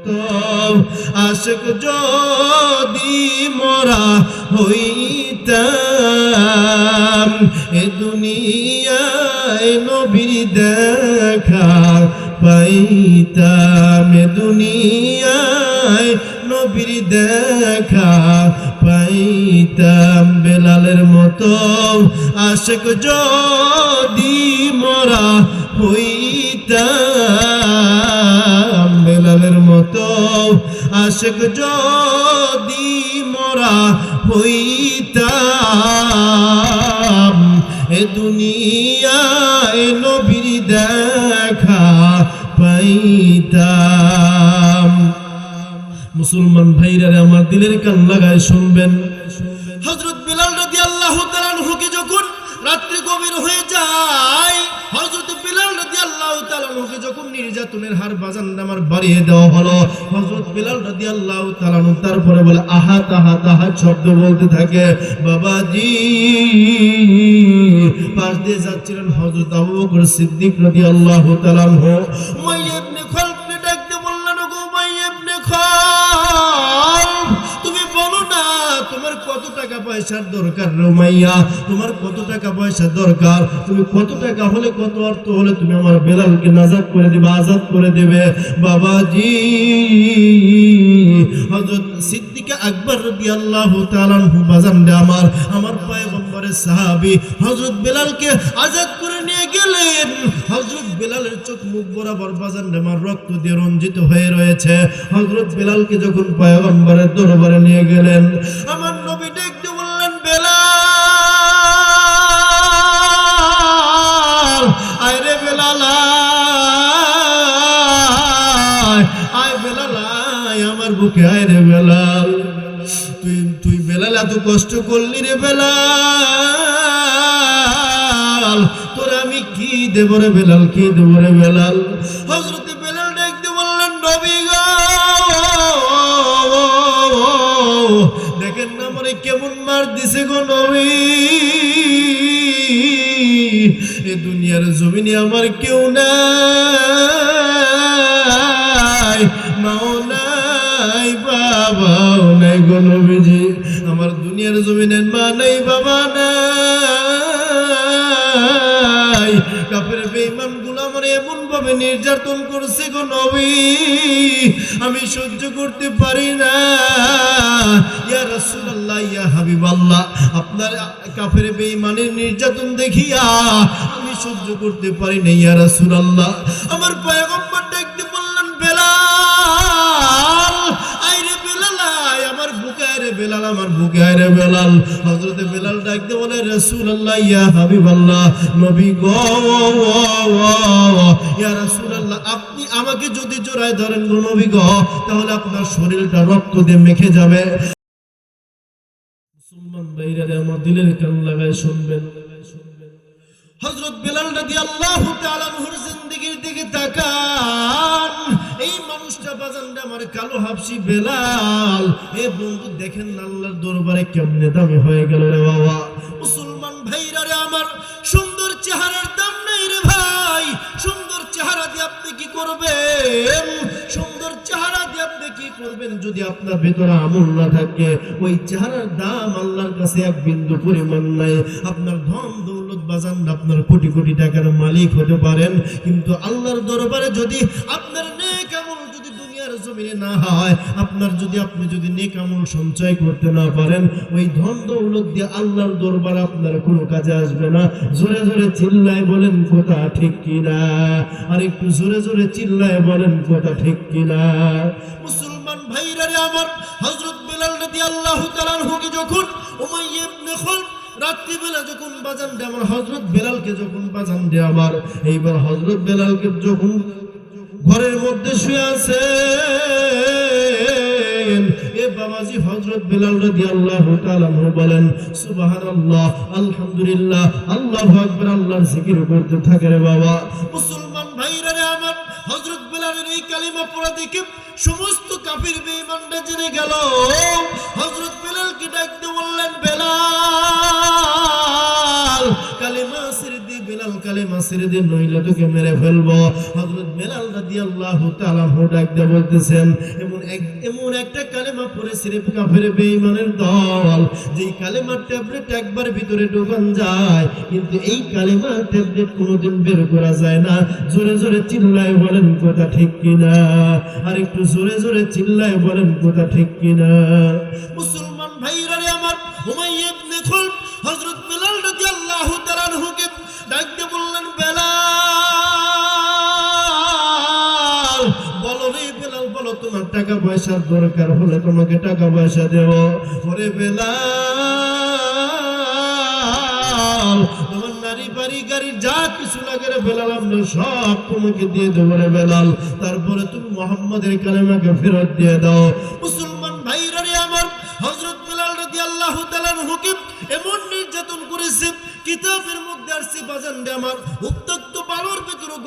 মতো আশক যদি মরা হইতাম, এ দুনিয়ায় নবীর দেখা পাইতাম, এ দুনিয়ায় নবীর দেখা পাইতাম। বেলালের মতো আশক যদি মরা আশক যদি মরা হইতাম, এ দুনিয়ায় নবীর দেখা পাইতাম। মুসলমান ভাইরা আমার দিলের কান লাগায় শুনবেন। হজরত বিলাল রাদি আল্লাহ তালানহুকে নির্যাতনের হার বাজান আমার বাড়িয়ে দেওয়া হলো। হজরত বিলাল রাদি আল্লাহ তালানু তারপরে বলে, আহা তাহা তাহা শব্দ বলতে থাকে। বাবাজি, পাশ দিয়ে যাচ্ছিলেন হজরত আবু বকর সিদ্দিক রাদি আল্লাহ তালানহ উমাইয়া তোমার কত টাকা পয়সার দরকার রোমাইয়া তোমার কত টাকা পয়সা দরকার? তুমি কত টাকা হলে কত অর্থ হলে তুমি আমার বেলালকে নাজাদ করে দিবে, আজাদ করে দেবে? বাবাজি, হযরত সিদ্দিকে আকবর রাদিয়াল্লাহু তাআলা আনহু বাজান আমার আমার পয়গম্বরের সাহাবী হযরত বেলালকে আজাদ করে গেলেন। হযরত বেলালের চোখ মুখ বরাবর বাজান রে আমার রক্ত দিয়ে রঞ্জিত হয়ে রয়েছে। হযরত বেলালকে যখন পয়গম্বরের দরবারে নিয়ে গেলেন আমার নবী দেখতে বললেন বেলাল আয় রে বেলাল আয়, বেলাল আয় আমার বুকে আয় রে বেলাল। তুই তুই বেলাল এত কষ্ট করলি রে বেলাল। দেব রে বেলাল, কি দেব রে বেলাল? হজরত বেলাল বললেন, নবী গো! দেখেন না মনে কেমন মার দিছে গো নবী। এ দুনিয়ার জমিনে আমার কেউ নাই। নাই কাপের বেঈমানগুলো এমন ভাবে নির্যাতন করছে গো নবী। আমি সহ্য করতে পারি না। ইয়া রাসূলুল্লাহ, ইয়া হাবিবাল্লাহ, আপনার কাফের বেঈমানের নির্যাতন দেখিয়া আমি সহ্য করতে পারি না, ইয়া রাসূলুল্লাহ। আমার পয়গম্বর আমার বুকে আরে বেলাল। হজরতে বেলাল ডাকতে বলে, রাসূলুল্লাহ, ইয়া হাবিবাল্লাহ। নবী গো ইয়া রাসূলুল্লাহ, আপনি আমাকে যদি জোড়ায় ধরেন গো নবী গো, তাহলে আপনার শরীরটা রক্ত দিয়ে মেখে যাবে। মুসলমান ভাইরা, আমার দিলের কান লাগায় শুনবেন। হযরত বেলাল রাদিয়াল্লাহু তাআলা আনহুর জিন্দেগির দিকে তাকান। এই মানুষটা বাজানটা আমার কালো হাবশি বেলাল। এ বন্ধু, দেখেন আল্লাহর দরবারে কেমনে দামি হয়ে গেল রে বাবা। মুসলমান ভাইরা রে আমার, সুন্দর চেহারার দাম নাই রে ভাই। সুন্দর চেহারা দিয়ে আপনি কি করবেন? সুন্দর চেহারা দিয়ে আপনি কি করবেন যদি আপনার ভেতরে আমল না থাকে? ওই চেহারার দাম আল্লাহর কাছে এক বিন্দু পরিমাণ নাই। আপনার ধন আপনার কোটি কোটি টাকার মালিক হতে পারেন, কিন্তু আল্লাহর দরবারে যদি আপনার যদি দুনিয়ার না হয়, আপনার যদি আপনি যদি সঞ্চয় করতে না পারেন, ওই দিয়ে আল্লাহর আপনার কোনো কাজে আসবে না। জোরে জোরে চিল্লায় বলেন ঠিক আর একটু জোরে জোরে চিল্লায় বলেন ঠিক কিনা মুসলমান আমার যখন রাত্রিবেলা যখন বাজান দে দে আমার ঘরের মধ্যে শুয়ে আছে বাবাজি হজরত বেলাল তাআলা আনহু বলেন, সুবহানাল্লাহ, আলহামদুলিল্লাহ, আল্লাহু আকবার, আল্লাহর জিকির করতে থাকে রে বাবা। মুসলমান ভাইরা রে আমার হজরত বেলালের এই কালিমা পড়া দেখে সমস্ত কাফির বেঈমানরা জেনে গেল। হজরত বেলালকে ডাকতে বললেন, বেলাল! কালিমা ছেড়ে দিয়ে বেলাল বেলাল কালেমা ছেড়ে দে নইলে তোকে মেরে ফেলব। হযরত বেলাল রাদিয়াল্লাহু তাআলা হো ডাক দিয়ে বলতেছেন, এমন এক, এমন একটা কালেমা পড়ে সিরেফ কাফের বেঈমানের দল, যেই কালেমার ট্যাবলেট একবার ভিতরে ঢোকান যায়, কিন্তু এই কালেমার ট্যাবলেট কোনোদিন বের করা যায় না। জোরে জোরে চিল্লায় বলেন, কথা ঠিক কিনা? আর একটু জোরে জোরে চিল্লায় বলেন, কথা ঠিক কিনা? মুসলমান ভাইরা আমার হুমাইয়া ইবনে পয়সার দরকার হলে তোমাকে টাকা পয়সা দেব। ওরে বেলাল তারপরে তুমি মোহাম্মদের কালেমাকে ফেরত দিয়ে দাও। মুসলমান ভাইরা রে আমার, হযরত বেলাল রাদিয়াল্লাহু তাআলার হুকুম এমন নির্যাতন করেছে, কিতাবের মধ্যে আসছে বাজান আমার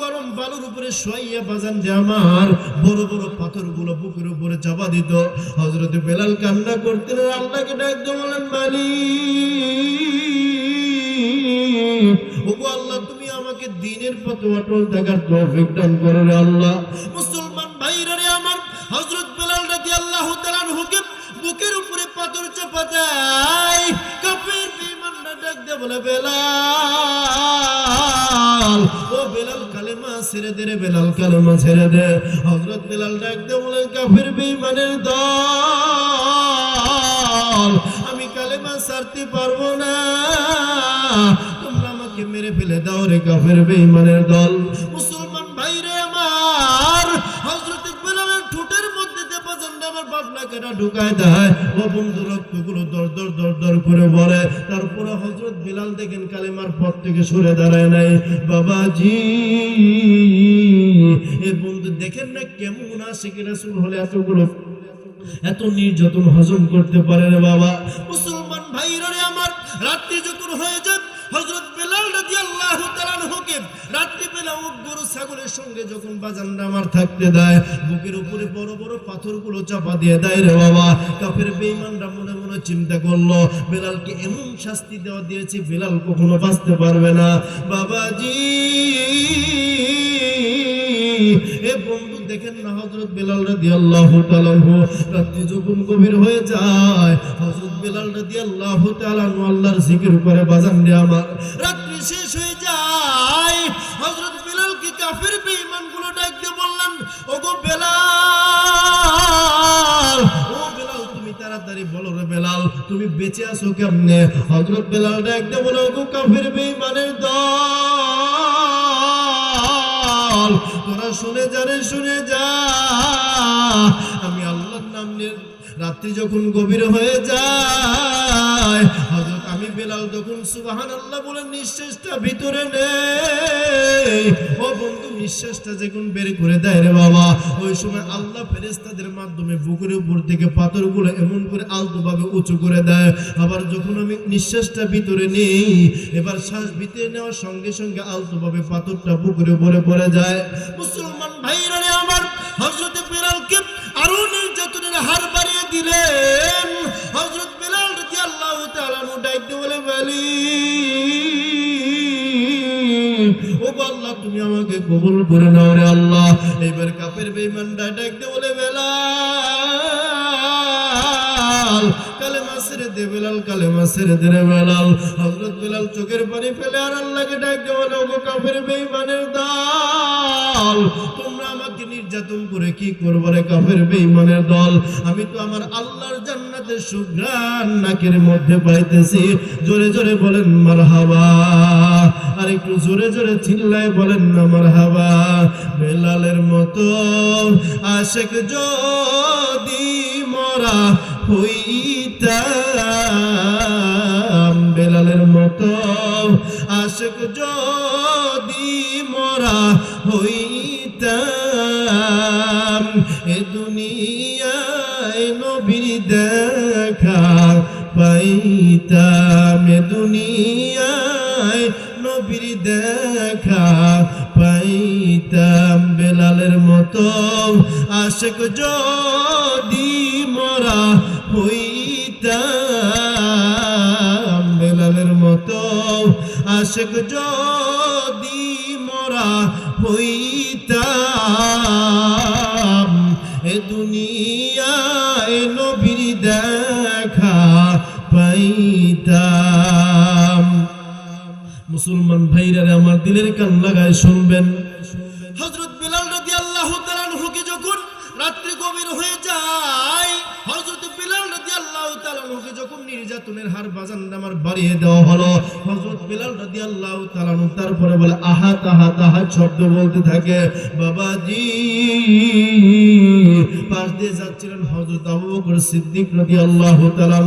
গরম বালুর উপরে শোয়াইয়া বাজান দে আমার বড় বড় পাথরগুলো বুকের উপরে চাপা দিত। হযরত বেলাল কান্না করতেন, আল্লাহকে ডাক বলেন ওগো আল্লাহ, তুমি আমাকে দিনের পথে অটল থাকার দান আল্লাহ। মুসলমান ভাইরা রে আমার বেলাল হুকুম বুকের উপরে পাথর চাপা দেয়। কাফের বেঈমানরা ডাক বলে, বেলাল, ও বেলাল ছেড়ে দে রে বেলাল, কালেমা ছেড়ে দে। হজরত বেলাল ডাক বলেন, কাফের বেঈমানের দল, আমি কালেমা ছাড়তে পারব না। তোমরা আমাকে মেরে ফেলে দাও রে কাফের বেঈমানের দল। পছন্দ আমার বাবলা কেটা ঢুকায় দেয়, ও বন্ধু রক্তগুলো দর দর দর দর করে বলে। তারপরে হযরত বেলাল দেখেন থেকে সরে দাঁড়ায় নাই। বাবাজি, এ বন্ধু দেখেন না কেমন রাসূল হলে এতগুলো, এত নির্যাতন হজম করতে পারে রে বাবা। মুসলমান ভাইরা আমার, রাত্রি যখন হয়ে যায় ছাগলের সঙ্গে যখন বাজানটা আমার থাকতে দেয়, বুকের উপরে বড় বড় পাথরগুলো চাপা দিয়ে দেয় রে বাবা। কাফের বেঈমানরা মনে মনে চিন্তা করল, বেলালকে এমন শাস্তি দেওয়া দিয়েছে, বেলাল কখনো বাঁচতে পারবে না। বাবাজি, এ বন্ধু দেখেন না হযরত বেলাল তাআলা আনহু? রাত্রি যখন গভীর হয়ে যায়, হযরত বেলাল তাআলা আনহু আল্লাহর জিকির করে বাজান রে আমার রাত্রি শেষ হয়ে যায়। তুমি বেঁচে আছো কেমনে? হজরত বেলাল মনে হয় ওগো কাফের মানে দল। তোরা শুনে জানে শুনে যা। আমি আল্লাহর নাম রাত্রি যখন গভীর হয়ে যায় বেলাল যখন সুবাহান আল্লাহ বলে নিঃশ্বাসটা ভিতরে নেই। ও বন্ধু, নিঃশ্বাসটা বের করে দেয় রে বাবা, ওই সময় আল্লাহ ফেরেস্তাদের মাধ্যমে উপর থেকে পাথরগুলো এমন করে আলতোভাবে উঁচু করে দেয়। আবার যখন আমি নিঃশ্বাসটা ভিতরে নেই, এবার শ্বাস ভিতরে নেওয়ার সঙ্গে সঙ্গে আলতোভাবে পাথরটা বুকের উপরে পড়ে যায়। মুসলমান ভাইরা কবুল করে নাও রে আল্লাহ। এবার কাপের বেঈমানটা ডাকতে বলে দে বেলাল চোখের পানি আর ডাকতে বলে কাফের বেঈমানের দল, তোমরা আমাকে নির্যাতন করে কি করব রে কাফের বেঈমানের দল? আমি তো আমার আল্লাহর জান্নাতের সুঘ্রাণ নাকের মধ্যে পাইতেছি। জোরে জোরে বলেন, মারহাবা। আর একটু জোরে জোরে চিল্লায় বলেন, না, মারহাবা। বেলালের মতো আশেক যদি মরা হইতাম, বেলালের মতো আশেক যদি পাইতাম দুনিয়ায় নবীর দেখা পাইতাম বেলালের মতো। আশেক যদি মরা হইতাম বেলালের মতো। আশেক যদি হইতাম এ দুনিয়ায় দিলের কান লাগায় শুনবেন। হযরত বিলাল রাদিয়াল্লাহু তাআলা হুকে যখন রাত্রি গভীর হয়ে যায় হযরত বিলাল রাদিয়াল্লাহু তাআলা হুকে যখন নির্যাতনের হার বাজান আমার বাড়িয়ে দেওয়া হলো হযরত বিলাল রাদিয়াল্লাহু তাআলা তারপরে বলে আহা তাহা তাহা শব্দ বলতে থাকে। বাবাজি পাশ দিয়ে যাচ্ছিলেন হজরত আবু বকর সিদ্দিক রাদিয়াল্লাহু তাআলা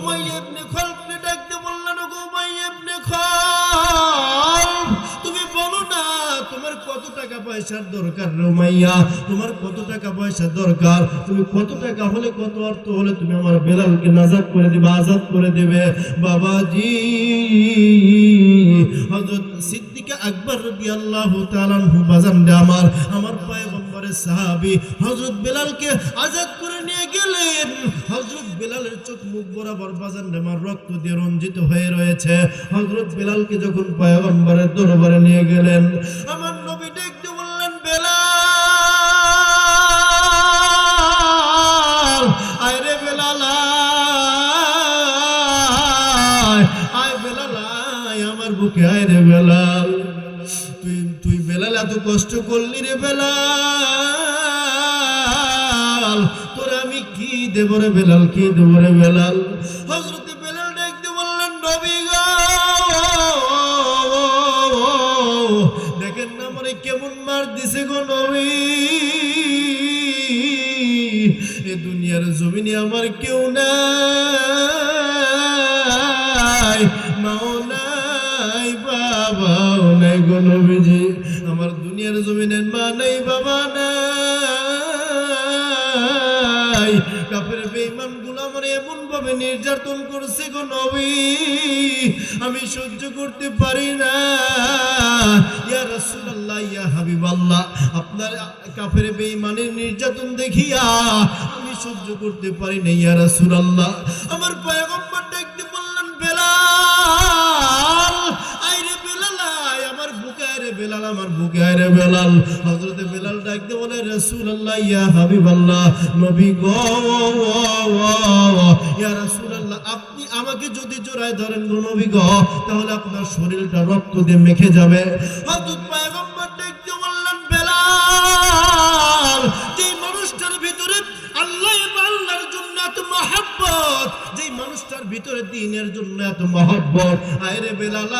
উমাইয়া পয়সার দরকার রোমাইয়া তোমার কত টাকা পয়সা দরকার? তুমি কত টাকা হলে কত অর্থ হলে তুমি আমার বেলালকে নাজাদ করে দিবে, আজাদ করে দেবে? বাবাজি, হযরত সিদ্দিকে আকবর রাদিয়াল্লাহু তাআলা আনহু বাজান আমার আমার পয়গম্বরের সাহাবী। হযরত বেলালকে আজাদ করে নিয়ে গেলেন। হযরত বেলালের চোখ মুখ বরাবর বাজান রে আমার রক্ত দিয়ে রঞ্জিত হয়ে রয়েছে। হজরত বেলালকে যখন পয়গম্বরের দরবারে নিয়ে গেলেন, আমার বুকে আয় রে বেলাল তুই তুই বেলাল, এত কষ্ট করলি রে বেলাল। তোর আমি কি দেব রে বেলাল, কি দেব রে বেলাল? হজরত বেলাল দেখতে বললেন নবী গো, দেখেন না মানে কেমন মার দিছে গো নবী। এ দুনিয়ার জমিনে আমার কেউ নাই। নবীজি আমার দুনিয়ার জমিনের মা বাবা নাই। কাপের বেঈমানগুলো এমন ভাবে নির্যাতন করছে গো নবী আমি সহ্য করতে পারি না। ইয়া রাসূলুল্লাহ, ইয়া হাবিবাল্লাহ, আপনার কাফের বেঈমানের নির্যাতন দেখিয়া আমি সহ্য করতে পারি না, ইয়া রাসূলুল্লাহ। আমার পয়গম্বর বেলাল আমার বুকে আয় রে বেলাল হযরতে বেলাল ডাকতে বলে, রাসূলুল্লাহ, ইয়া হাবিবাল্লাহ, নবী গো ইয়া রাসূলুল্লাহ, আপনি আমাকে যদি জোড়ায় ধরেন গো নবী গো, তাহলে আপনার শরীরটা রক্ত দিয়ে মেখে যাবে। হযরত পয়গম্বর দেখতে বললেন, বেলাল, যেই মানুষটার ভিতরে আল্লাহ আল্লাহর জন্য এত মহাব্বত, যেই মানুষটার ভিতরে দিনের জন্য এত মহাব্বত আয়রে বেলাল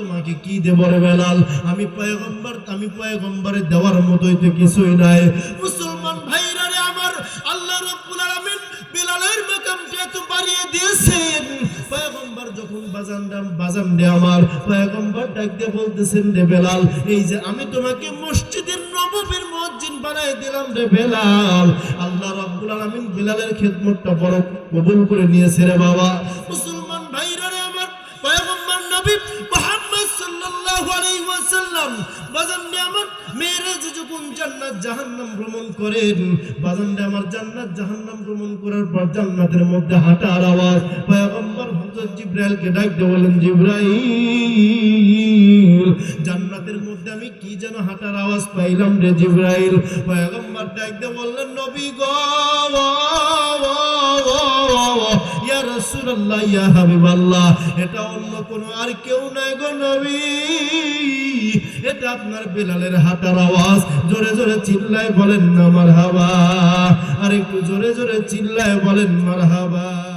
তোমাকে কি দেব রে বেলাল? আমি পয়গম্বর, আমি পয়গম্বরের দেওয়ার মতোই তো কিছুই নাই। মুসলমান ভাইরা রে আমার, আল্লাহ রব্বুল আলামিন বেলালের মাকামটা এত বাড়িয়ে দিয়েছেন। পয়গম্বর যখন বাজান দাম বাজান দে আমার, পয়গম্বর ডাক দিয়ে বলতেছেন, রে বেলাল, এই যে আমি তোমাকে মসজিদের নববীর মুয়াজ্জিন বানাই দিলাম রে বেলাল। আল্লাহ রাব্বুল আলামিন বেলালের খেদমতটা বড় কবুল করে নিয়েছে রে বাবা। মুসলমান ভাইরা রে আমার, পয়গম্বর নবী ওয়াসাল্লাম বাজান দে আমার মেয়েরাজ যখন জান্নাত জাহান্নাম ভ্রমণ করেন বাজান দে আমার জান্নাত জাহান্নাম ভ্রমণ করার পর জান্নাতের মধ্যে হাঁটার আওয়াজ, পয়গম্বর হযরত জিব্রাইলকে ডাক দিয়ে বলেন জিব্রাইল, জান্নাতের মধ্যে আমি কি যেন হাঁটার আওয়াজ পাইলাম রে জিব্রাইল? পয়গম্বর ডাক দিয়ে বললেন, নবী গো ইয়া ইয়া এটা অন্য কোনো আর কেউ নাই গো নবী। এটা আপনার বেলালের হাঁটার আওয়াজ। জোরে জোরে চিল্লায় বলেন না, মারহাবা। আর একটু জোরে জোরে চিল্লায় বলেন, মারহাবা।